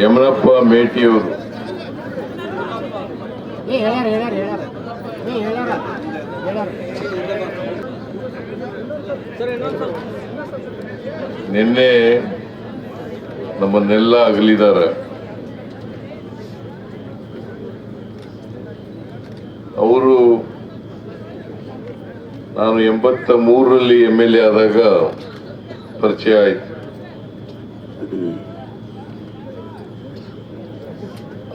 ಯಮನಪ್ಪ ಮೇಟಿಯವರು. ನಿನ್ನೆ ನಮ್ಮನ್ನೆಲ್ಲ ಅಗಲಿದ್ದಾರೆ. ಅವರು ನಾನು ಎಂಬತ್ತ ಮೂರರಲ್ಲಿ ಎಂ ಎಲ್ ಎ ಆದಾಗ ಪರಿಚಯ ಆಯ್ತು.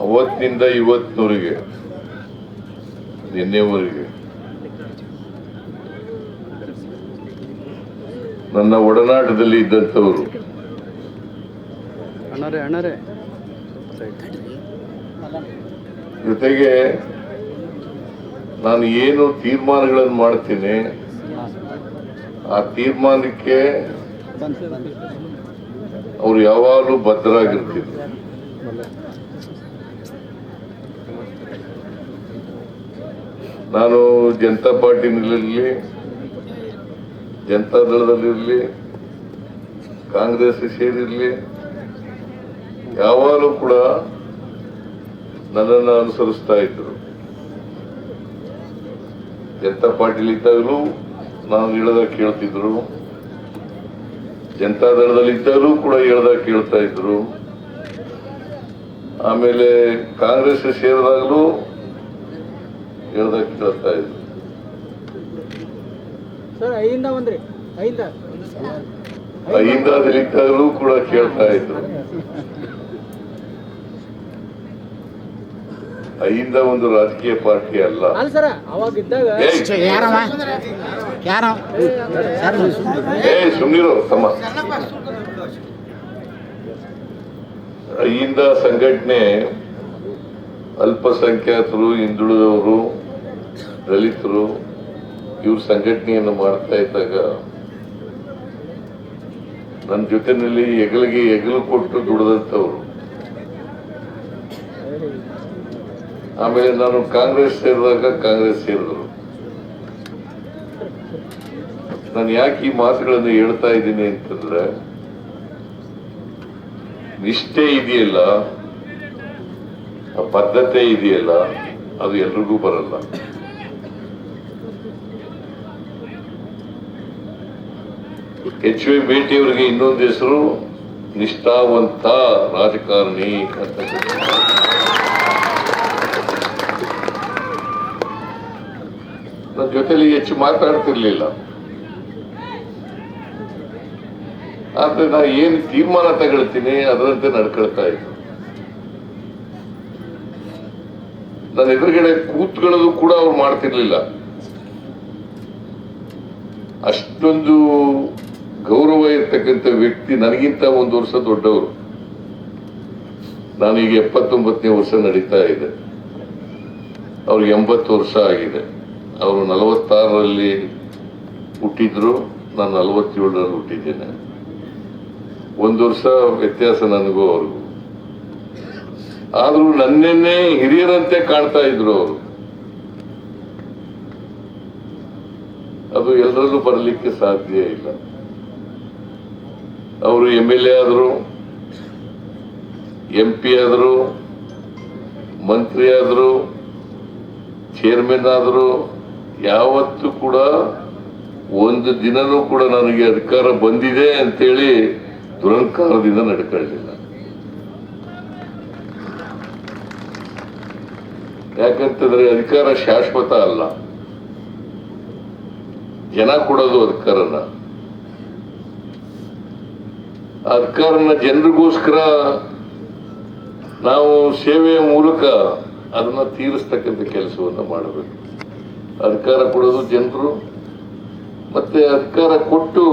ಅವತ್ತಿನಿಂದ ಇವತ್ತಿನವರೆಗೆ ನಿನ್ನೆವರೆಗೆ ನನ್ನ ಒಡನಾಟದಲ್ಲಿ ಇದ್ದಂಥವರು. ಜೊತೆಗೆ ನಾನು ಏನು ತೀರ್ಮಾನಗಳನ್ನು ಮಾಡ್ತೀನಿ ಆ ತೀರ್ಮಾನಕ್ಕೆ ಅವ್ರು ಯಾವಾಗಲೂ ಬದ್ಧರಾಗಿರ್ತಿದ್ರು ನಾನು ಜನತಾ ಪಾರ್ಟಿನಲ್ಲಿರಲಿ, ಜನತಾ ದಳದಲ್ಲಿರಲಿ ಕಾಂಗ್ರೆಸ್ ಸೇರಿರಲಿ, ಯಾವಾಗಲೂ ಕೂಡ ನನ್ನನ್ನು ಅನುಸರಿಸ್ತಾ ಇದ್ರು ಜನತಾ ಪಾರ್ಟಿಲಿ ಇದ್ದಾಗಲೂ ನಾನು ಹೇಳ್ದ ಕೇಳ್ತಿದ್ರು. ಜನತಾ ದಳದಲ್ಲಿ ಇದ್ದಾಗಲೂ ಕೂಡ ಹೇಳ್ದ ಕೇಳ್ತಾ ಇದ್ರು. ಆಮೇಲೆ ಕಾಂಗ್ರೆಸ್ ಸೇರಿದಾಗಲೂ ಹೇಳ್ದಾಗ ಕೇಳ್ತಾ ಇದ್ರು ಐಯಿಂದ ಐಯಿಂದ ಅಹಿಂದಾದಲ್ಲಿ ಇದ್ದಾಗಲೂ ಕೂಡ ಕೇಳ್ತಾ ಇದ್ರು. ಅಹಿಂದ ಒಂದು ರಾಜಕೀಯ ಪಾರ್ಟಿ ಅಲ್ಲ. ಅಲ್ಲ ಸರ ಅವಾಗ ಯಾರವ? ಯಾರ ಸರ್ ಏ ಸುಮ್ನಿರು ತಮ್ಮ. ಅಹಿಂದ ಸಂಘಟನೆ ಅಲ್ಪಸಂಖ್ಯಾತರು ಹಿಂದುಳಿದವರು ದಲಿತರು ಇವ್ರ ಸಂಘಟನೆಯನ್ನು ಮಾಡ್ತಾ ಇದ್ದಾಗ ನನ್ನ ಜೊತೆನಲ್ಲಿ ಹೆಗಲಿಗೆ ಹೆಗಲು ಕೊಟ್ಟು ದುಡಿದಂಥವ್ರು. ಆಮೇಲೆ ನಾನು ಕಾಂಗ್ರೆಸ್ ಸೇರಿದಾಗ ಕಾಂಗ್ರೆಸ್ ಸೇರಿದ್ರು. ನಾನು ಯಾಕೆ ಈ ಮಾತುಗಳನ್ನು ಹೇಳ್ತಾ ಇದ್ದೀನಿ ಅಂತಂದ್ರೆ, ನಿಷ್ಠೆ ಇದೆಯಲ್ಲ ಆ ಬದ್ಧತೆ ಇದೆಯಲ್ಲ, ಅದು ಎಲ್ರಿಗೂ ಬರಲ್ಲ. ಎಚ್ ವಿ ಮೇಟಿಯವರಿಗೆ ಇನ್ನೊಂದು ಹೆಸರು ನಿಷ್ಠಾವಂತ ರಾಜಕಾರಣಿ ಅಂತ ನನ್ನ ಜೊತೆಯಲ್ಲಿ ಹೆಚ್ಚು ಮಾತಾಡ್ತಿರ್ಲಿಲ್ಲ. ಆದ್ರೆ ನಾನು ಏನು ತೀರ್ಮಾನ ತಗೊಳ್ತೀನಿ ಅದರಂತೆ ನಡ್ಕೊಳ್ತಾ ಇದ್ದೆ. ನನ್ನ ಎದುರುಗಡೆ ಕೂತ್ಕೊಳ್ಳೋದು ಕೂಡ ಅವ್ರು ಮಾಡ್ತಿರ್ಲಿಲ್ಲ. ಅಷ್ಟೊಂದು ಗೌರವ ಇರ್ತಕ್ಕಂಥ ವ್ಯಕ್ತಿ ನನಗಿಂತ ಒಂದು ವರ್ಷ ದೊಡ್ಡವರು. ನಾನೀಗ ಎಪ್ಪತ್ತೊಂಬತ್ತನೇ ವರ್ಷ ನಡೀತಾ ಇದೆ. ಅವ್ರಿಗೆ ಎಂಬತ್ತು ವರ್ಷ ಆಗಿದೆ. ಅವರು ನಲವತ್ತಾರರಲ್ಲಿ ಹುಟ್ಟಿದ್ರು. ನಾನು ನಲವತ್ತೇಳರಲ್ಲಿ ಹುಟ್ಟಿದ್ದೇನೆ. ಒಂದು ವರ್ಷ ವ್ಯತ್ಯಾಸ ನನಗೂ ಅವ್ರಿಗೂ. ಆದರೂ ನನ್ನೇ ಹಿರಿಯರಂತೆ ಕಾಣ್ತಾ ಇದ್ರು ಅವರು. ಅದು ಎಲ್ಲರಲ್ಲೂ ಬರಲಿಕ್ಕೆ ಸಾಧ್ಯ ಇಲ್ಲ. ಅವರು ಎಂ ಎಲ್ ಎ ಆದರು ಎಂ ಪಿ ಆದರು, ಮಂತ್ರಿ ಆದರು ಚೇರ್ಮನ್ ಆದರು, ಯಾವತ್ತೂ ಕೂಡ ಒಂದು ದಿನನೂ ಕೂಡ ನನಗೆ ಅಧಿಕಾರ ಬಂದಿದೆ ಅಂತೇಳಿ ದುರಂಕಾರದಿಂದ ನಡ್ಕೊಳ್ಳಿಲ್ಲ ಯಾಕಂತಂದ್ರೆ ಅಧಿಕಾರ ಶಾಶ್ವತ ಅಲ್ಲ. ಜನ ಕೊಡೋದು ಅಧಿಕಾರನ. ಅಧಿಕಾರನ ಜನರಿಗೋಸ್ಕರ ನಾವು ಸೇವೆಯ ಮೂಲಕ ಅದನ್ನು ತೀರಿಸ್ತಕ್ಕಂಥ ಕೆಲಸವನ್ನು ಮಾಡಬೇಕು. ಅಧಿಕಾರ ಕೊಡೋದು ಜನರು, ಮತ್ತೆ ಅಧಿಕಾರ ಕೊಟ್ಟು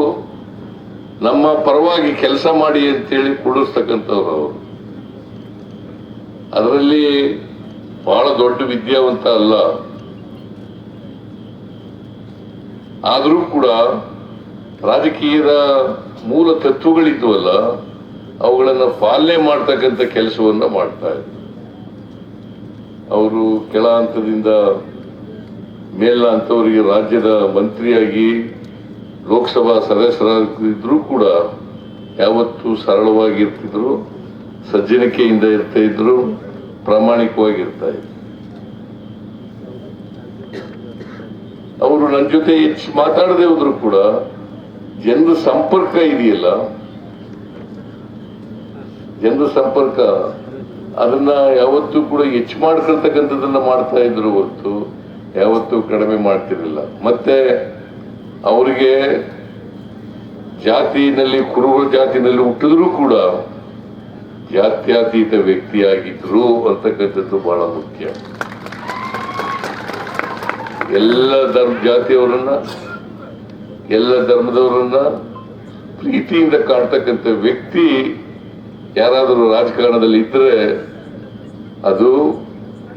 ನಮ್ಮ ಪರವಾಗಿ ಕೆಲಸ ಮಾಡಿ ಅಂತೇಳಿ ಕೊಡಿಸ್ತಕ್ಕಂಥವ್ರು ಅವರು. ಅದರಲ್ಲಿ ಬಹಳ ದೊಡ್ಡ ವಿದ್ಯಾವಂತ ಅಲ್ಲ. ಆದರೂ ಕೂಡ ರಾಜಕೀಯದ ಮೂಲ ತತ್ವಗಳಿದ್ವಲ್ಲ, ಅವುಗಳನ್ನು ಪಾಲನೆ ಮಾಡ್ತಕ್ಕಂಥ ಕೆಲಸವನ್ನು ಮಾಡ್ತಾ ಇದ್ರು. ಅವರು ಕೆಳ ಹಂತದಿಂದ ಮೇಲ ಹಂತವರಿಗೆ ರಾಜ್ಯದ ಮಂತ್ರಿಯಾಗಿ, ಲೋಕಸಭಾ ಸದಸ್ಯರಾಗಿದ್ರು ಕೂಡ ಯಾವತ್ತೂ ಸರಳವಾಗಿರ್ತಿದ್ರು, ಸಜ್ಜನಿಕೆಯಿಂದ ಇರ್ತಾ ಇದ್ರು, ಪ್ರಾಮಾಣಿಕವಾಗಿರ್ತಾ ಇದ್ರು. ಅವರು ನನ್ನ ಜೊತೆ ಹೆಚ್ಚು ಮಾತಾಡದೇ ಹೋದ್ರು ಕೂಡ ಜನರ ಸಂಪರ್ಕ ಇದೆಯಲ್ಲ? ಜನರ ಸಂಪರ್ಕ, ಅದನ್ನ ಯಾವತ್ತೂ ಕೂಡ ಹೆಚ್ಚು ಮಾಡ್ಕೊಳ್ತಕ್ಕಂಥದ್ದನ್ನ ಮಾಡ್ತಾ ಇದ್ರು ಹೊರತು ಯಾವತ್ತೂ ಕಡಿಮೆ ಮಾಡ್ತಿರ್ಲಿಲ್ಲ. ಮತ್ತೆ ಅವರಿಗೆ ಜಾತಿನಲ್ಲಿ, ಕುರುಬ ಜಾತಿನಲ್ಲಿ ಹುಟ್ಟಿದ್ರು ಕೂಡ ಜಾತ್ಯತೀತ ವ್ಯಕ್ತಿಯಾಗಿದ್ರು ಅಂತಕ್ಕಂಥದ್ದು ಬಹಳ ಮುಖ್ಯ. ಎಲ್ಲ ಧರ್ಮ ಜಾತಿಯವರನ್ನ ಎಲ್ಲ ಧರ್ಮದವರನ್ನ ಪ್ರೀತಿಯಿಂದ ಕಾಣ್ತಕ್ಕಂಥ ವ್ಯಕ್ತಿ ಯಾರಾದರೂ ರಾಜಕಾರಣದಲ್ಲಿ ಇದ್ರೆ ಅದು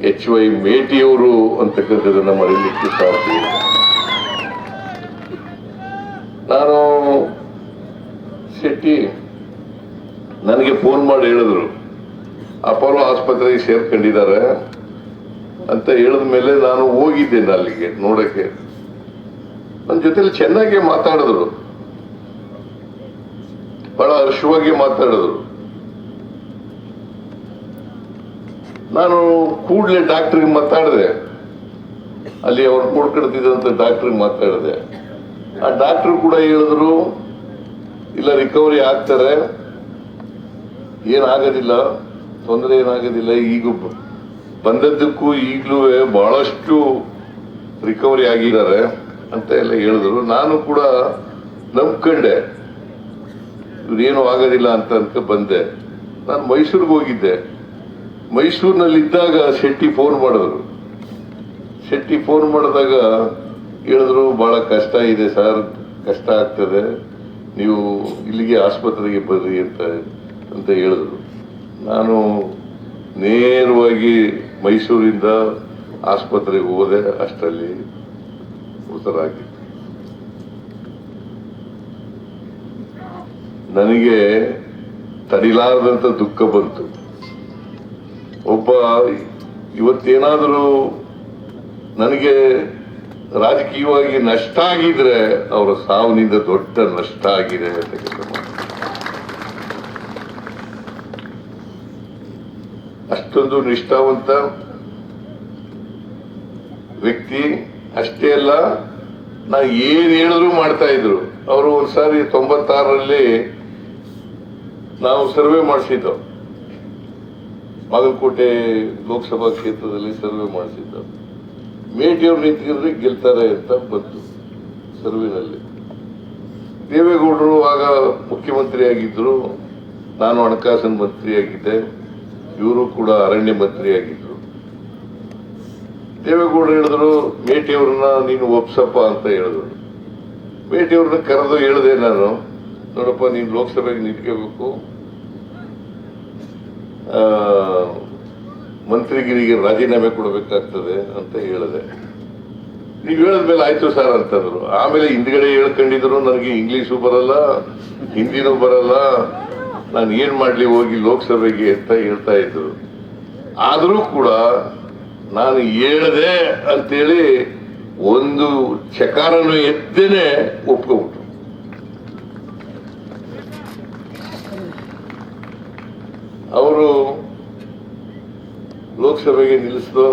ಎಚ್ ವೈ ಮೇಟಿಯವರು ಅಂತಕ್ಕಂಥದ್ದನ್ನು ಮರೀಲಿಕ್ಕೆ ಸಾಧ್ಯ. ನಾನು ಶೆಟ್ಟಿ ನನಗೆ ಫೋನ್ ಮಾಡಿ ಹೇಳಿದ್ರು, ಅಪೋಲೋ ಆಸ್ಪತ್ರೆಗೆ ಸೇರ್ಕೊಂಡಿದ್ದಾರೆ ಅಂತ ಹೇಳಿದ ಮೇಲೆ ನಾನು ಹೋಗಿದ್ದೇನೆ ಅಲ್ಲಿಗೆ ನೋಡಕ್ಕೆ ನನ್ನ ಜೊತೆಲಿ ಚೆನ್ನಾಗಿ ಮಾತಾಡಿದ್ರು. ಬಹಳ ಹರ್ಷವಾಗಿ ಮಾತಾಡಿದ್ರು. ನಾನು ಕೂಡಲೇ ಡಾಕ್ಟ್ರಿಗೆ ಮಾತಾಡಿದೆ. ಅಲ್ಲಿ ಅವ್ರು ನೋಡ್ಕೊಳ್ತಿದ್ದಂತ ಡಾಕ್ಟ್ರಿಗೆ ಮಾತಾಡಿದೆ. ಆ ಡಾಕ್ಟರ್ ಕೂಡ ಹೇಳಿದ್ರು, ಇಲ್ಲ, ರಿಕವರಿ ಆಗ್ತಾರೆ. ಏನಾಗೋದಿಲ್ಲ, ತೊಂದರೆ ಏನಾಗೋದಿಲ್ಲ, ಈಗ ಬಂದದ್ದಕ್ಕೂ ಈಗಲೂ ಬಹಳಷ್ಟು ರಿಕವರಿ ಆಗಿದ್ದಾರೆ. ಅಂತ ಎಲ್ಲ ಹೇಳಿದ್ರು. ನಾನು ಕೂಡ ನಂಬ್ಕೊಂಡೆ. ಇವ್ರೇನು ಆಗೋದಿಲ್ಲ ಅಂತ ಅಂತ ಬಂದೆ. ನಾನು ಮೈಸೂರಿಗೆ ಹೋಗಿದ್ದೆ. ಮೈಸೂರಿನಲ್ಲಿ ಇದ್ದಾಗ ಶೆಟ್ಟಿ ಫೋನ್ ಮಾಡಿದ್ರು. ಶೆಟ್ಟಿ ಫೋನ್ ಮಾಡಿದಾಗ ಹೇಳಿದ್ರು ಬಹಳ ಕಷ್ಟ ಇದೆ ಸರ್, ಕಷ್ಟ ಆಗ್ತದೆ. ನೀವು ಇಲ್ಲಿಗೆ ಆಸ್ಪತ್ರೆಗೆ ಬರ್ರಿ ಅಂತ ಅಂತ ಹೇಳಿದ್ರು. ನಾನು ನೇರವಾಗಿ ಮೈಸೂರಿಂದ ಆಸ್ಪತ್ರೆಗೆ ಹೋದೆ ಅಷ್ಟರಲ್ಲಿ. ಮೃತರಾಗಿತ್ತು ನನಗೆ ತಡಿಲಾರದಂತ ದುಃಖ ಬಂತು ಒಬ್ಬ ಇವತ್ತೇನಾದರೂ ನನಗೆ ರಾಜಕೀಯವಾಗಿ ನಷ್ಟ ಆಗಿದ್ರೆ ಅವರ ಸಾವಿನಿಂದ ದೊಡ್ಡ ನಷ್ಟ ಆಗಿದೆ ಅಂತ. ಅಷ್ಟೊಂದು ನಿಷ್ಠಾವಂತ ವ್ಯಕ್ತಿ, ಅಷ್ಟೇ ಅಲ್ಲ ನಾ ಏನ್ ಹೇಳಿದ್ರು ಮಾಡ್ತಾ ಇದ್ರು. ಅವರು ಒಂದ್ಸಾರಿ ತೊಂಬತ್ತಾರರಲ್ಲಿ ನಾವು ಸರ್ವೆ ಮಾಡಿಸಿದ್ದು. ಬಾಗಲಕೋಟೆ ಲೋಕಸಭಾ ಕ್ಷೇತ್ರದಲ್ಲಿ ಸರ್ವೆ ಮಾಡಿಸಿದ್ದು. ಮೇಟಿಯವ್ರು ನಿಂತಿದ್ರೆ ಗೆಲ್ತಾರೆ ಅಂತ ಬಂತು ಸರ್ವೆನಲ್ಲಿ. ದೇವೇಗೌಡರು ಆಗ ಮುಖ್ಯಮಂತ್ರಿ ಆಗಿದ್ರು. ನಾನು ಹಣಕಾಸಿನ ಮಂತ್ರಿ ಆಗಿದ್ದೆ ಇವರು ಕೂಡ ಅರಣ್ಯ ಮಂತ್ರಿ ಆಗಿದ್ರು ದೇವೇಗೌಡರು ಹೇಳಿದ್ರು, ಮೇಟಿಯವ್ರನ್ನ ನೀನು ಒಪ್ಸಪ್ಪ ಅಂತ ಹೇಳಿದ್ರು. ಮೇಟಿಯವ್ರನ್ನ ಕರೆದು ಹೇಳಿದೆ ನಾನು, ನೋಡಪ್ಪ, ನೀನು ಲೋಕಸಭೆಗೆ ನಿಂತ್ಕೋಬೇಕು. ಮಂತ್ರಿಗಿರಿಗೆ ರಾಜೀನಾಮೆ ಕೊಡಬೇಕಾಗ್ತದೆ ಅಂತ ಹೇಳಿದೆ. ನೀವು ಹೇಳಿದ್ಮೇಲೆ ಆಯ್ತು ಸರ್ ಅಂತಂದ್ರು. ಆಮೇಲೆ ಹಿಂದ್ಗಡೆ ಹೇಳ್ಕೊಂಡಿದ್ರು, ನನಗೆ ಇಂಗ್ಲೀಷು ಬರಲ್ಲ, ಹಿಂದಿನೂ ಬರಲ್ಲ, ನಾನು ಏನು ಮಾಡಲಿ ಹೋಗಿ ಲೋಕಸಭೆಗೆ ಅಂತ ಹೇಳ್ತಾ ಇದ್ರು. ಆದರೂ ಕೂಡ ನಾನು ಹೇಳಿದೆ ಅಂತೇಳಿ ಒಂದು ಚಕಾರನು ಎದ್ದೇನೆ ಒಪ್ಕೊಬಿಟ್ರು ಅವರು ಲೋಕಸಭೆಗೆ ನಿಲ್ಲಿಸಿದ್ರು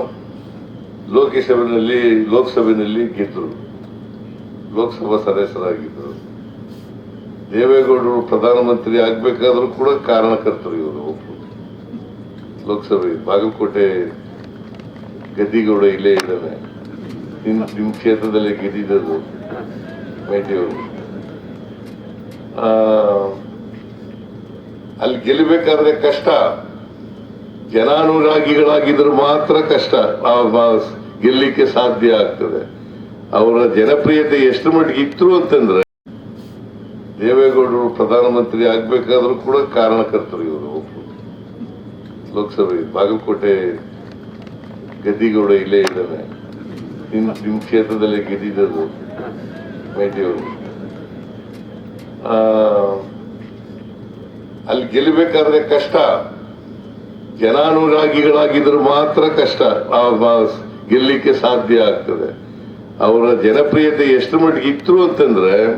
ಲೋಕಸಭೆಯಲ್ಲಿ ಲೋಕಸಭೆಯಲ್ಲಿ ಗೆದ್ದರು. ಲೋಕಸಭಾ ಸದಸ್ಯರಾಗಿದ್ದರು. ದೇವೇಗೌಡರು ಪ್ರಧಾನಮಂತ್ರಿ ಆಗ್ಬೇಕಾದ್ರೂ ಕೂಡ ಕಾರಣಕರ್ತರು ಇವರು ಲೋಕಸಭೆ, ಬಾಗಲಕೋಟೆ ಗದ್ದಿಗೌಡ ಇಲ್ಲೇ ಇದ್ದಾನೆ. ನಿಮ್ ನಿಮ್ಮ ಕ್ಷೇತ್ರದಲ್ಲೇ ಗೆದ್ದಿದ್ದದು ಮೇಟಿಯವರು. ಅಲ್ಲಿ ಗೆಲ್ಲಬೇಕಾದ್ರೆ ಕಷ್ಟ. ಜನಾನುರಾಗಿಗಳಾಗಿದ್ರೆ ಮಾತ್ರ ಕಷ್ಟ. ಗೆಲ್ಲಿಕ್ಕೆ ಸಾಧ್ಯ ಆಗ್ತದೆ. ಅವರ ಜನಪ್ರಿಯತೆ ಎಷ್ಟು ಮಟ್ಟಿಗೆ ಇತ್ತು ಅಂತಂದ್ರೆ, ದೇವೇಗೌಡರು ಪ್ರಧಾನಮಂತ್ರಿ ಆಗ್ಬೇಕಾದ್ರೂ ಕೂಡ ಕಾರಣಕರ್ತರು ಇವರು. ಲೋಕಸಭೆ, ಬಾಗಲಕೋಟೆ ಗದ್ದಿಗೌಡ ಇಲ್ಲೇ ಇದ್ದಾನೆ. ನಿಮ್ ನಿಮ್ ಕ್ಷೇತ್ರದಲ್ಲಿ ಗೆದ್ದಿದ್ದದು ಮೇಟಿಯವರು ಅಲ್ಲಿ ಗೆಲ್ಲಬೇಕಾದ್ರೆ ಕಷ್ಟ. ಜನಾನುರಾಗಿಗಳಾಗಿದ್ರು ಮಾತ್ರ ಕಷ್ಟ. ಗೆಲ್ಲಿಕ್ಕೆ ಸಾಧ್ಯ ಆಗ್ತದೆ. ಅವರ ಜನಪ್ರಿಯತೆ ಎಷ್ಟು ಮಟ್ಟಿಗೆ ಇತ್ತು ಅಂತಂದ್ರೆ,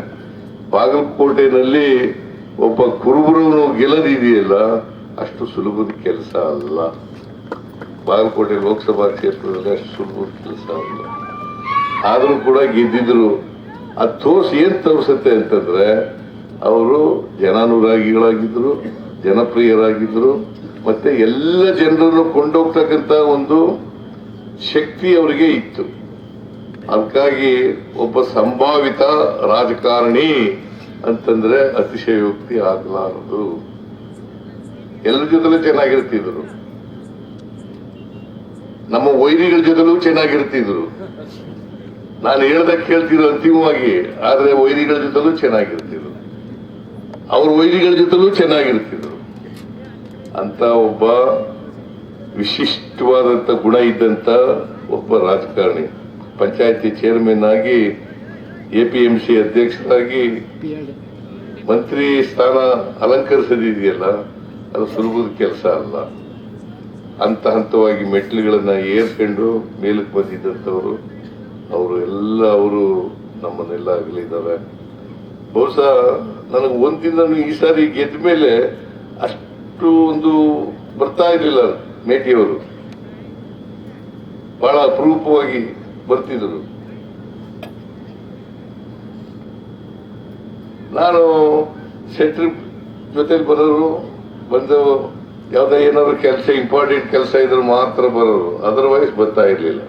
ಬಾಗಲಕೋಟೆನಲ್ಲಿ ಒಬ್ಬ ಕುರುಬರು ಗೆಲ್ಲದಿದೆಯಲ್ಲ, ಅಷ್ಟು ಸುಲಭದ ಕೆಲಸ ಅಲ್ಲ. ಬಾಗಲಕೋಟೆ ಲೋಕಸಭಾ ಕ್ಷೇತ್ರದಲ್ಲಿ ಅಷ್ಟು ಸುಲಭ ಕೆಲಸ ಅಲ್ಲ ಆದರೂ ಕೂಡ ಗೆದ್ದಿದ್ರು. ಆ ತೋರಿಸಿ ಏನು ತೋರಿಸುತ್ತೆ ಅಂತಂದ್ರೆ, ಅವರು ಜನಾನುರಾಗಿಗಳಾಗಿದ್ರು ಜನಪ್ರಿಯರಾಗಿದ್ದರು ಮತ್ತೆ ಎಲ್ಲ ಜನರನ್ನು ಕೊಂಡೋಗ್ತಕ್ಕಂಥ ಒಂದು ಶಕ್ತಿ ಅವರಿಗೆ ಇತ್ತು. ಅದಕ್ಕಾಗಿ ಒಬ್ಬ ಸಂಭಾವಿತ ರಾಜಕಾರಣಿ ಅಂತಂದ್ರೆ ಅತಿಶಯೋಕ್ತಿ ಆಗಲಾರದು. ಎಲ್ಲರ ಜೊತೆಲೇ ಚೆನ್ನಾಗಿರ್ತಿದ್ರು. ನಮ್ಮ ವೈರಿಗಳ ಜೊತೆಲೂ ಚೆನ್ನಾಗಿರ್ತಿದ್ರು. ನಾನು ಹೇಳ್ದ ಕೇಳ್ತಿದ್ರು ಅಂತಿಮವಾಗಿ, ಆದ್ರೆ ವೈರಿಗಳ ಜೊತೆಲೂ ಚೆನ್ನಾಗಿರ್ತಿದ್ರು. ಅವ್ರ ವೈರಿಗಳ ಜೊತೆಲೂ ಚೆನ್ನಾಗಿರ್ತಿದ್ರು. ಅಂತ ಒಬ್ಬ ವಿಶಿಷ್ಟವಾದಂತ ಗುಣ ಇದ್ದಂತ ಒಬ್ಬ ರಾಜಕಾರಣಿ, ಪಂಚಾಯತಿ ಚೇರ್ಮನ್ ಆಗಿ ಎಪಿಎಂಸಿ ಅಧ್ಯಕ್ಷರಾಗಿ ಸಿ ಅಧ್ಯಕ್ಷರಾಗಿ ಮಂತ್ರಿ ಸ್ಥಾನ ಅಲಂಕರಿಸದಿದೆಯಲ್ಲ, ಅದು ಸುಲಭದ ಕೆಲಸ ಅಲ್ಲ. ಹಂತ ಹಂತವಾಗಿ ಮೆಟ್ಲುಗಳನ್ನ ಏರ್ಕೊಂಡು ಮೇಲಕ್ಕೆ ಬಂದಿದ್ದಂಥವ್ರು, ಅವರು ಎಲ್ಲ, ಅವರು ನಮ್ಮನ್ನೆಲ್ಲ ಅಗಲಿದ್ದಾರೆ ಬಹುಶಃ ನನಗೆ ಒಂದಿನ ಈ ಸಾರಿ ಗೆದ್ದ ಮೇಲೆ ಅಷ್ಟು ಒಂದು ಬರ್ತಾ ಇರಲಿಲ್ಲ ಮೇಟಿಯವರು. ಬಹಳ ಅಪರೂಪವಾಗಿ ಬರ್ತಿದ್ರು ನಾನು ಸೆಟ್ರಿಪ್ ಜೊತೆಲಿ ಬರೋರು ಬಂದು ಯಾವ್ದೋ ಏನಾದ್ರು ಕೆಲಸ ಇಂಪಾರ್ಟೆಂಟ್ ಕೆಲಸ ಇದ್ರೆ ಮಾತ್ರ ಬರೋರು. ಅದರ್ವೈಸ್ ಬರ್ತಾ ಇರಲಿಲ್ಲ.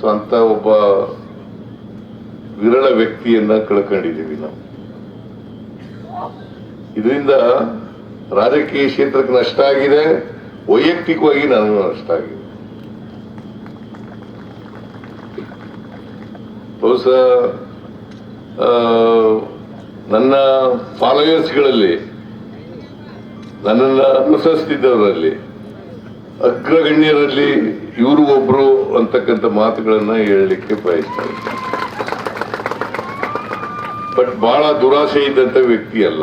ಸೊ ಅಂತ ಒಬ್ಬ ವಿರಳ ವ್ಯಕ್ತಿಯನ್ನ ಕಳ್ಕೊಂಡಿದ್ದೀವಿ ನಾವು. ಇದರಿಂದ ರಾಜಕೀಯ ಕ್ಷೇತ್ರಕ್ಕೆ ನಷ್ಟ ಆಗಿದೆ. ವೈಯಕ್ತಿಕವಾಗಿ ನನಗೂ ನಷ್ಟ ಆಗಿದೆ. ಬಹುಶಃ ನನ್ನ ಫಾಲೋಯರ್ಸ್ಗಳಲ್ಲಿ ನನ್ನನ್ನು ಅನುಸರಿಸ್ತಿದ್ದವರಲ್ಲಿ ಅಗ್ರಗಣ್ಯರಲ್ಲಿ ಇವರು ಒಬ್ರು ಅಂತಕ್ಕಂಥ ಮಾತುಗಳನ್ನು ಹೇಳಲಿಕ್ಕೆ ಬಯಸ್ತಾರೆ ಬಟ್ ಬಹಳ ದುರಾಸೆ ಇದ್ದಂತ ವ್ಯಕ್ತಿ ಅಲ್ಲ.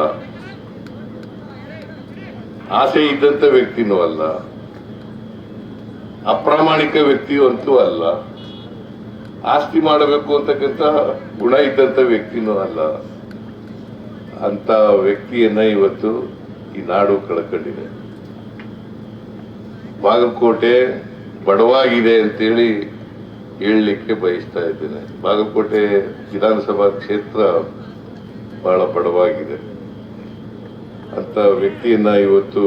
ಆಸೆ ಇದ್ದಂತ ವ್ಯಕ್ತಿನೂ ಅಲ್ಲ. ಅಪ್ರಾಮಾಣಿಕ ವ್ಯಕ್ತಿಯೂ ಅಂತೂ ಅಲ್ಲ. ಆಸ್ತಿ ಮಾಡಬೇಕು ಅಂತಕ್ಕಂಥ ಗುಣ ಇದ್ದಂತ ವ್ಯಕ್ತಿನೂ ಅಲ್ಲ. ಅಂತ ವ್ಯಕ್ತಿಯನ್ನ ಇವತ್ತು ಈ ನಾಡು ಕಳ್ಕೊಂಡಿದೆ ಬಾಗಲಕೋಟೆ ಬಡವಾಗಿದೆ ಅಂತೇಳಿ ಹೇಳಲಿಕ್ಕೆ ಬಯಸ್ತಾ ಇದ್ದೇನೆ. ಬಾಗಲಕೋಟೆ ವಿಧಾನಸಭಾ ಕ್ಷೇತ್ರ ಬಹಳ ಬಡವಾಗಿದೆ. ಅಂತ ವ್ಯಕ್ತಿಯನ್ನ ಇವತ್ತು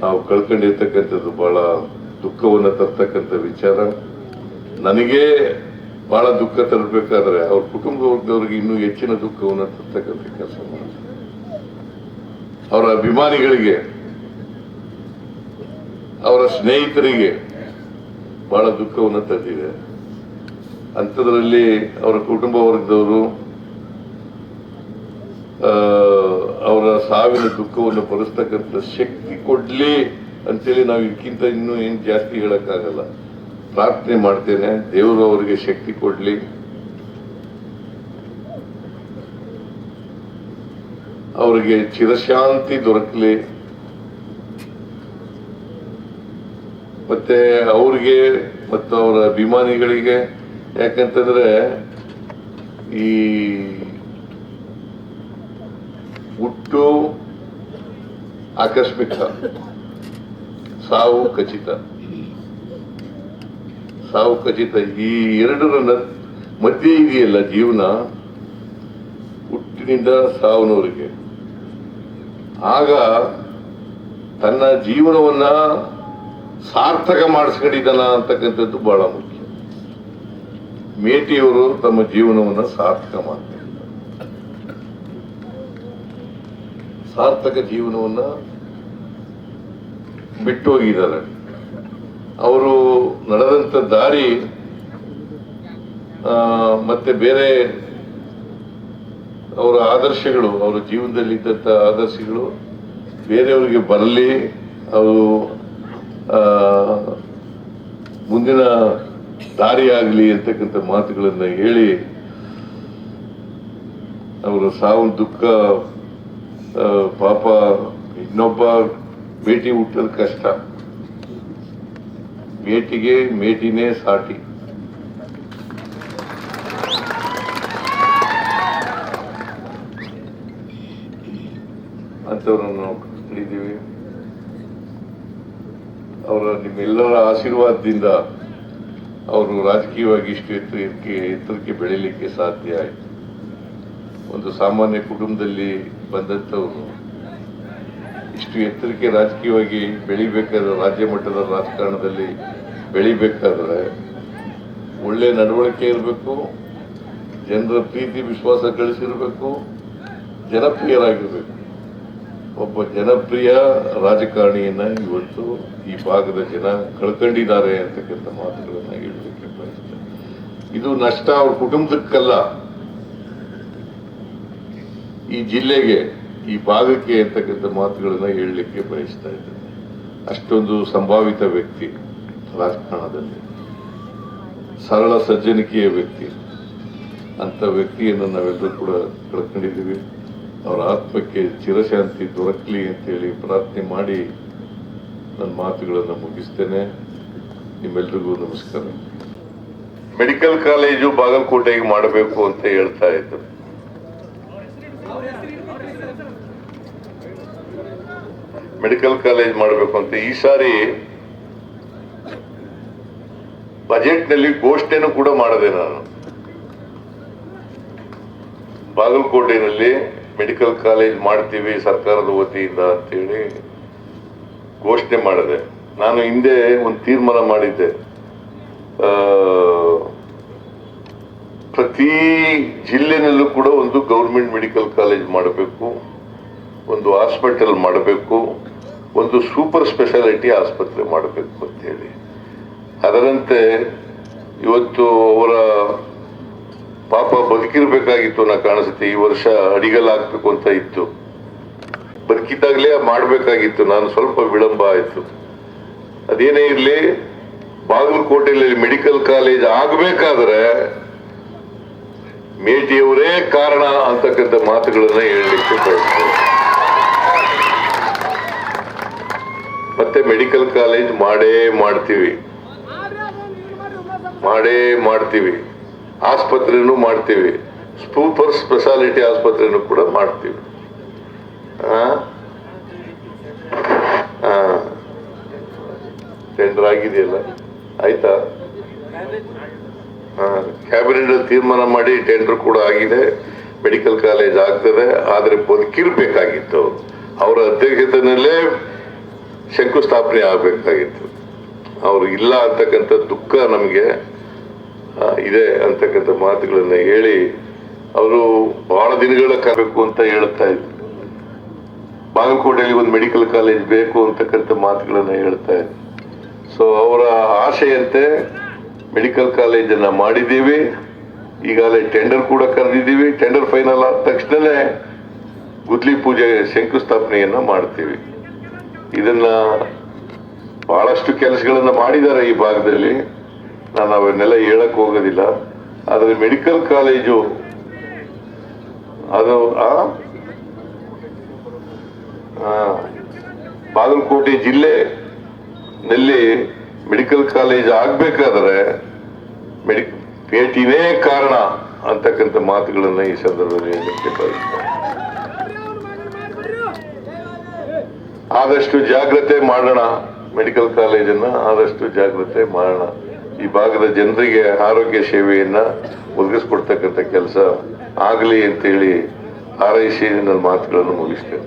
ನಾವು ಕಳ್ಕೊಂಡಿರ್ತಕ್ಕಂಥದ್ದು ಬಹಳ ದುಃಖವನ್ನು ತರ್ತಕ್ಕಂಥ ವಿಚಾರ. ನನಗೆ ಬಹಳ ದುಃಖ ತರಬೇಕಾದ್ರೆ ಅವ್ರ ಕುಟುಂಬ ವರ್ಗದವ್ರಿಗೆ ಇನ್ನೂ ಹೆಚ್ಚಿನ ದುಃಖವನ್ನು ತರ್ತಕ್ಕಂಥ ಕೆಲಸ ಮಾಡ್ತಾರೆ. ಅವರ ಅಭಿಮಾನಿಗಳಿಗೆ, ಅವರ ಸ್ನೇಹಿತರಿಗೆ ಬಹಳ ದುಃಖವನ್ನು ತಂದಿದೆ. ಅಂಥದ್ರಲ್ಲಿ ಅವರ ಕುಟುಂಬ ವರ್ಗದವರು ಅವರ ಸಾವಿನ ದುಃಖವನ್ನು ಭರಿಸ್ತಕ್ಕಂಥ ಶಕ್ತಿ ಕೊಡ್ಲಿ ಅಂತೇಳಿ ನಾವು ಇದಕ್ಕಿಂತ ಇನ್ನೂ ಏನು ಜಾಸ್ತಿ ಹೇಳೋಕ್ಕಾಗಲ್ಲ. ಪ್ರಾರ್ಥನೆ ಮಾಡ್ತೇನೆ, ದೇವರು ಅವರಿಗೆ ಶಕ್ತಿ ಕೊಡ್ಲಿ. ಅವರಿಗೆ ಚಿರಶಾಂತಿ ದೊರಕಲಿ. ಮತ್ತೆ ಅವ್ರಿಗೆ ಮತ್ತು ಅವರ ಅಭಿಮಾನಿಗಳಿಗೆ, ಯಾಕಂತಂದ್ರೆ ಈ ಹುಟ್ಟು ಆಕಸ್ಮಿಕ, ಸಾವು ಖಚಿತ. ಸಾವು ಖಚಿತ. ಈ ಎರಡರ ಮಧ್ಯೆ ಇದೆಯಲ್ಲ ಜೀವನ, ಹುಟ್ಟಿನಿಂದ ಸಾವನವರೆಗೆ. ಆಗ ತನ್ನ ಜೀವನವನ್ನ ಸಾರ್ಥಕ ಮಾಡಿಸ್ಕೊಂಡಿದ್ದಾನ ಅಂತಕ್ಕಂಥದ್ದು ಬಹಳ ಮುಖ್ಯ. ಮೇಟಿಯವರು ತಮ್ಮ ಜೀವನವನ್ನ ಸಾರ್ಥಕ ಮಾಡ್ತಾರೆ. ಸಾರ್ಥಕ ಜೀವನವನ್ನ ಬಿಟ್ಟು ಹೋಗಿದ್ದಾರೆ ಅವರು ನಡೆದಂತ ದಾರಿ ಮತ್ತೆ ಬೇರೆ ಅವರ ಆದರ್ಶಗಳು, ಅವರ ಜೀವನದಲ್ಲಿ ಇದ್ದಂಥ ಆದರ್ಶಗಳು, ಬೇರೆಯವರಿಗೆ ಬರಲಿ ಅವರು ಮುಂದಿನ ದಾರಿ ಆಗಲಿ ಅಂತಕ್ಕಂಥ ಮಾತುಗಳನ್ನು ಹೇಳಿ, ಅವರ ಸಾವು, ದುಃಖ ಪಾಪ, ಇನ್ನೊಬ್ಬ ಭೇಟಿ ಹುಟ್ಟೋದು ಕಷ್ಟ. ಮೇಟಿಗೆ ಮೇಟಿನೇ ಸಾಟಿ. ಅಂಥವ್ರನ್ನು ನಾವು ಕಂಡಿದ್ದೀವಿ. ಅವರ ನಿಮ್ಮೆಲ್ಲರ ಆಶೀರ್ವಾದದಿಂದ ಅವರು ರಾಜಕೀಯವಾಗಿ ಇಷ್ಟು ಎತ್ತರಕ್ಕೆ ಎತ್ತರಕ್ಕೆ ಬೆಳೀಲಿಕ್ಕೆ ಸಾಧ್ಯ ಆಯಿತು. ಒಂದು ಸಾಮಾನ್ಯ ಕುಟುಂಬದಲ್ಲಿ ಬಂದಂಥವ್ರು ಇಷ್ಟು ಎತ್ತರಕ್ಕೆ ರಾಜಕೀಯವಾಗಿ ಬೆಳಿಬೇಕಾದ್ರೆ ರಾಜ್ಯ ಮಟ್ಟದ ರಾಜಕಾರಣದಲ್ಲಿ ಬೆಳಿಬೇಕಾದ್ರೆ ಒಳ್ಳೆ ನಡವಳಿಕೆ ಇರಬೇಕು, ಜನರ ಪ್ರೀತಿ, ವಿಶ್ವಾಸ ಗಳಿಸಿರಬೇಕು, ಜನಪ್ರಿಯರಾಗಿರ್ಬೇಕು. ಒಬ್ಬ ಜನಪ್ರಿಯ ರಾಜಕಾರಣಿಯನ್ನ ಇವತ್ತು ಈ ಭಾಗದ ಜನ ಕಳ್ಕೊಂಡಿದ್ದಾರೆ ಅಂತಕ್ಕಂಥ ಮಾತುಗಳನ್ನ ಹೇಳಲಿಕ್ಕೆ ಬಯಸ್ತೇನೆ ಇದು ನಷ್ಟ ಅವ್ರ ಕುಟುಂಬದಕ್ಕಲ್ಲ. ಈ ಜಿಲ್ಲೆಗೆ, ಈ ಭಾಗಕ್ಕೆ ಅಂತಕ್ಕಂಥ ಮಾತುಗಳನ್ನ ಹೇಳಲಿಕ್ಕೆ ಬಯಸ್ತಾ ಇದ್ದೇನೆ ಅಷ್ಟೊಂದು ಸಂಭಾವಿತ ವ್ಯಕ್ತಿ ರಾಜಕಾರಣದಲ್ಲಿ ಸರಳ ಸಜ್ಜನಿಕೆಯ ವ್ಯಕ್ತಿ. ಅಂತ ವ್ಯಕ್ತಿಯನ್ನು ನಾವೆಲ್ಲರೂ ಕೂಡ ಕಳ್ಕೊಂಡಿದ್ದೀವಿ. ಅವರ ಆತ್ಮಕ್ಕೆ ಚಿರಶಾಂತಿ ದೊರಕಲಿ ಅಂತೇಳಿ ಪ್ರಾರ್ಥನೆ ಮಾಡಿ ನನ್ನ ಮಾತುಗಳನ್ನು ಮುಗಿಸ್ತೇನೆ. ನಿಮ್ಮೆಲ್ರಿಗೂ ನಮಸ್ಕಾರ. ಮೆಡಿಕಲ್ ಕಾಲೇಜು ಬಾಗಲಕೋಟೆಗೆ ಮಾಡಬೇಕು ಅಂತ ಹೇಳ್ತಾ ಇದ್ದರು ಮೆಡಿಕಲ್ ಕಾಲೇಜ್ ಮಾಡಬೇಕು ಅಂತ ಈ ಸಾರಿ ಬಜೆಟ್ನಲ್ಲಿ ಘೋಷಣೆನೂ ಕೂಡ ಮಾಡದೆ ನಾನು. ಬಾಗಲಕೋಟೆನಲ್ಲಿ ಮೆಡಿಕಲ್ ಕಾಲೇಜ್ ಮಾಡ್ತೀವಿ ಸರ್ಕಾರದ ವತಿಯಿಂದ ಅಂತೇಳಿ ಘೋಷಣೆ ಮಾಡಿದೆ. ನಾನು ಹಿಂದೆ ಒಂದು ತೀರ್ಮಾನ ಮಾಡಿದ್ದೆ. ಪ್ರತಿ ಜಿಲ್ಲೆನಲ್ಲೂ ಕೂಡ ಒಂದು ಗೌರ್ಮೆಂಟ್ ಮೆಡಿಕಲ್ ಕಾಲೇಜ್ ಮಾಡಬೇಕು, ಒಂದು ಹಾಸ್ಪಿಟಲ್ ಮಾಡಬೇಕು, ಒಂದು ಸೂಪರ್ ಸ್ಪೆಷಾಲಿಟಿ ಆಸ್ಪತ್ರೆ ಮಾಡಬೇಕು ಅಂತೇಳಿ. ಅದರಂತೆ ಇವತ್ತು ಅವರ ಪಾಪ ಬದುಕಿರ್ಬೇಕಾಗಿತ್ತು ನಾ ಕಾಣಿಸುತ್ತೆ. ಈ ವರ್ಷ ಅಡಿಗಲ್ ಹಾಕ್ಬೇಕು ಅಂತ ಇತ್ತು. ಬದುಕಿದ್ದಾಗಲೇ ಮಾಡಬೇಕಾಗಿತ್ತು. ನಾನು ಸ್ವಲ್ಪ ವಿಳಂಬ ಆಯಿತು. ಅದೇನೇ ಇರಲಿ, ಬಾಗಲಕೋಟೆಯಲ್ಲಿ ಮೆಡಿಕಲ್ ಕಾಲೇಜ್ ಆಗಬೇಕಾದ್ರೆ ಮೇಟಿಯವರೇ ಕಾರಣ ಅಂತಕ್ಕಂಥ ಮಾತುಗಳನ್ನ ಹೇಳಲಿಕ್ಕೆ ಬಯಸ್ತೇನೆ. ಮತ್ತೆ ಮೆಡಿಕಲ್ ಕಾಲೇಜ್ ಮಾಡೇ ಮಾಡ್ತೀವಿ. ಮಾಡೇ ಮಾಡ್ತೀವಿ. ಆಸ್ಪತ್ರೆನೂ ಮಾಡ್ತೀವಿ. ಸೂಪರ್ ಸ್ಪೆಷಾಲಿಟಿ ಆಸ್ಪತ್ರೆನೂ ಕೂಡ ಮಾಡ್ತೀವಿ. ಟೆಂಡರ್ ಆಗಿದೆಯಲ್ಲ? ಆಯ್ತಾ? ಕ್ಯಾಬಿನೆಟ್ ತೀರ್ಮಾನ ಮಾಡಿ ಟೆಂಡರ್ ಕೂಡ ಆಗಿದೆ. ಮೆಡಿಕಲ್ ಕಾಲೇಜ್ ಆಗ್ತದೆ. ಆದರೆ ಬದುಕಿರ್ಬೇಕಾಗಿತ್ತು ಅವರ ಅಧ್ಯಕ್ಷತೆಯಲ್ಲೇ ಶಂಕುಸ್ಥಾಪನೆ ಆಗಬೇಕಾಗಿತ್ತು. ಅವರು ಇಲ್ಲ ಅಂತಕ್ಕಂಥ ದುಃಖ ನಮಗೆ. ಇದೆ ಅಂತಕ್ಕಂಥ ಮಾತುಗಳನ್ನ ಹೇಳಿ ಅವರು ಬಹಳ ದಿನಗಳ ಕರಬೇಕು ಅಂತ ಹೇಳ್ತಾ ಇದ್ರು. ಬಾಗಲಕೋಟೆಯಲ್ಲಿ ಒಂದು ಮೆಡಿಕಲ್ ಕಾಲೇಜ್ ಬೇಕು ಅಂತಕ್ಕಂಥ ಮಾತುಗಳನ್ನ ಹೇಳ್ತಾ ಇದ್ರು. ಸೊ ಅವರ ಆಶೆಯಂತೆ ಮೆಡಿಕಲ್ ಕಾಲೇಜನ್ನ ಮಾಡಿದ್ದೀವಿ. ಈಗಾಗಲೇ ಟೆಂಡರ್ ಕೂಡ ಕರೆದಿದ್ದೀವಿ. ಟೆಂಡರ್ ಫೈನಲ್ ಆದ ತಕ್ಷಣನೇ ಗುದ್ಲಿ ಪೂಜೆ ಶಂಕುಸ್ಥಾಪನೆಯನ್ನ ಮಾಡ್ತೀವಿ. ಇದನ್ನ ಬಹಳಷ್ಟು ಕೆಲಸಗಳನ್ನ ಮಾಡಿದ್ದಾರೆ ಈ ಭಾಗದಲ್ಲಿ. ನಾನು ಅವನ್ನೆಲ್ಲ ಹೇಳಕ್ ಹೋಗೋದಿಲ್ಲ. ಆದರೆ ಮೆಡಿಕಲ್ ಕಾಲೇಜು ಅದು ಬಾಗಲಕೋಟೆ ಜಿಲ್ಲೆ ನಲ್ಲಿ ಮೆಡಿಕಲ್ ಕಾಲೇಜ್ ಆಗ್ಬೇಕಾದ್ರೆ ಮೆಡಿ ಭೇಟಿನೇ ಕಾರಣ ಅಂತಕ್ಕಂಥ ಮಾತುಗಳನ್ನು ಈ ಸಂದರ್ಭದಲ್ಲಿ ಹೇಳಲಿಕ್ಕೆ ಆದಷ್ಟು ಜಾಗ್ರತೆ ಮಾಡೋಣ ಮೆಡಿಕಲ್ ಕಾಲೇಜನ್ನ ಆದಷ್ಟು ಜಾಗ್ರತೆ ಮಾಡೋಣ. ಈ ಭಾಗದ ಜನರಿಗೆ ಆರೋಗ್ಯ ಸೇವೆಯನ್ನ ಒದಗಿಸ್ಕೊಡ್ತಕ್ಕಂಥ ಕೆಲಸ ಆಗಲಿ ಅಂತೇಳಿ ಹಾರೈಸಿ ನನ್ನ ಮಾತುಗಳನ್ನು ಮುಗಿಸ್ತೇನೆ.